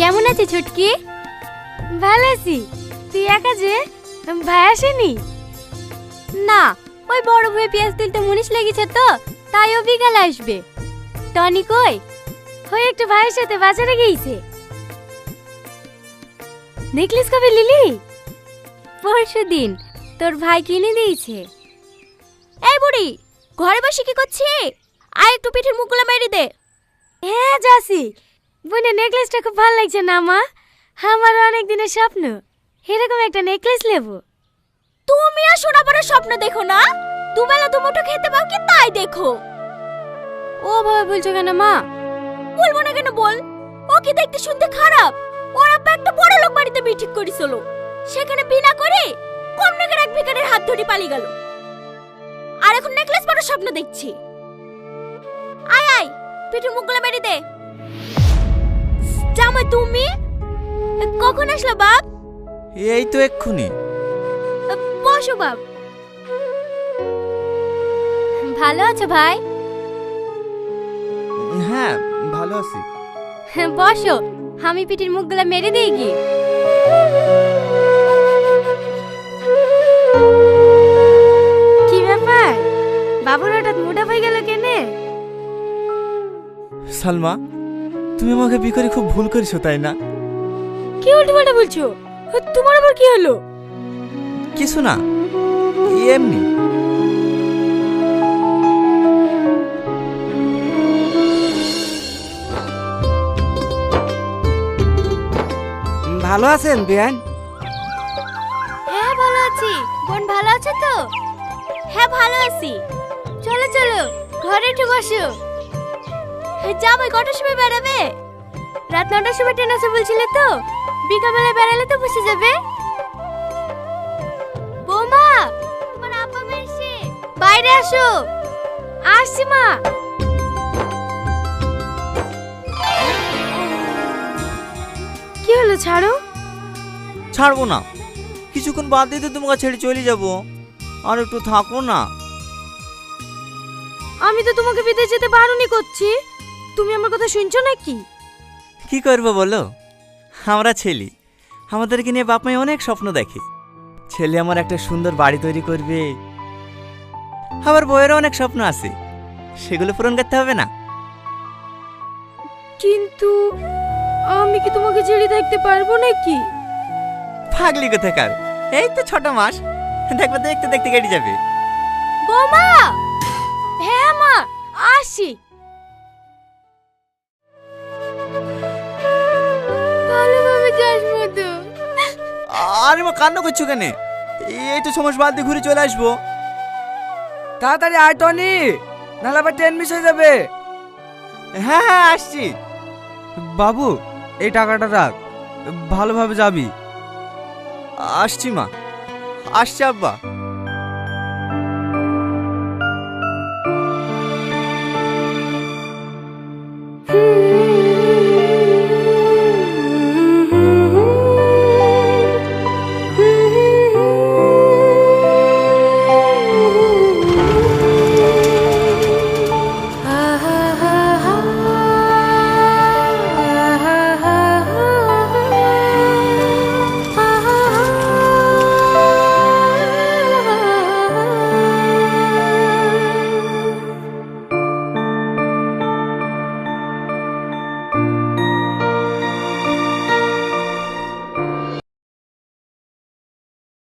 কেমন আছে ছুটকি? ভালো আছি। তুই একা যে? ভাই আসেনি? না, ওই বড় ভাই পেঁয়াজ তুলতে মুনিশ লেগেছে তো, তাই ও বিকালে আসবে। টনি কই? ওই একটু ভাইয়ের সাথে বাজারে গিয়েছে। নেকলেস কবে লিলি? পরশু দিন, তোর ভাই কিনে দিয়েছে। এই বুড়ি, ঘরে বসে কি করছি আয় একটু পিঠের মুখগুলো মেরে দে। হ্যাঁ যাসি বোনের নেকলেসটা খুব ভালো লাগছে না, মা? আমার অনেক দিনের স্বপ্ন। এরকম একটা নেকলেস নেব। তুমি আর সোনা পড়ার স্বপ্ন দেখো না? দুবেলা দুমুঠো খেতে পাও কি তাই দেখো? ও ভাবে বলছো কেন, মা? বলব না কেন, বল। ও কি দেখতে শুনতে খারাপ? ওর আব্বা একটা বড় লোক বাড়িতে বিয়ে ঠিক করেছিল। সেখানে বিনা করে কম নাকের এক ভিকারের হাত ধরে পালিয়ে গেল। আর এখন নেকলেস পরার স্বপ্ন দেখছি। আয় আয় পিঠে মুখগুলো মেরে দে। জামাই তুমি? কখন আসলো বাপ? এই তো এক্ষুনি। বসো বাপ। ভালো আছো ভাই? হ্যাঁ ভালো আছি। বসো। আমি পিঠির মুখগুলো মেরে দিই কি কি ব্যাপার? বাবুর হঠাৎ মোটা হয়ে গেল কেনে? সালমা তুমি আমাকে বিয়ে করে খুব ভুল করেছ তাই না? কি উল্টো পাল্টা বলছো তোমার আবার কি হলো? কিছু না এমনি। ভালো আছেন বিয়ান? হ্যাঁ ভালো আছি। বোন ভালো আছে তো? হ্যাঁ ভালো আছি। চলো চলো ঘরে একটু বসো। জামাই কটার সময় বেড়াবে? রাত নটার সময় ট্রেন আছে বলছিলে তো? বিকালবেলা বেড়ালে তো বসে যাবে। বৌমা তোমার আপা বেরছে বাইরে আসো। আসছি মা। কি হলো ছাড়ো? ছাড়বো না। কিছুক্ষণ বাদ দিয়ে তো তোমাকে ছেড়ে চলে যাব। আর একটু থাকো না। আমি তো তোমাকে বিদেশ যেতে বারণই করছি। তুমি আমার কথা শুনছো নাকি? কি করব বলো? আমরা ছেলে। আমাদেরকে নিয়ে বাপ মাই অনেক স্বপ্ন দেখে। ছেলে আমার একটা সুন্দর বাড়ি তৈরি করবে। আবার বইয়েরও অনেক স্বপ্ন আছে। সেগুলো পূরণ করতে হবে না। কিন্তু আমি কি তোমাকে ছেড়ে দেখতে পারব নাকি? ফাগলি কোথাকার? এই তো ছোট মাস। দেখবে দেখতে দেখতে কেটে যাবে। বৌমা! হ্যাঁ মা আসি। আরে মা কান্না করছ কেন? এই তো সমস্যা বাদ দিয়ে ঘুরে চলে আসব। তাড়াতাড়ি আয় টনি। নাহলে আবার ট্রেন মিস হয়ে যাবে। হ্যাঁ হ্যাঁ আসছি। বাবু এই টাকাটা রাখ। ভালোভাবে যাবি। আসছি মা। আসছি আব্বা।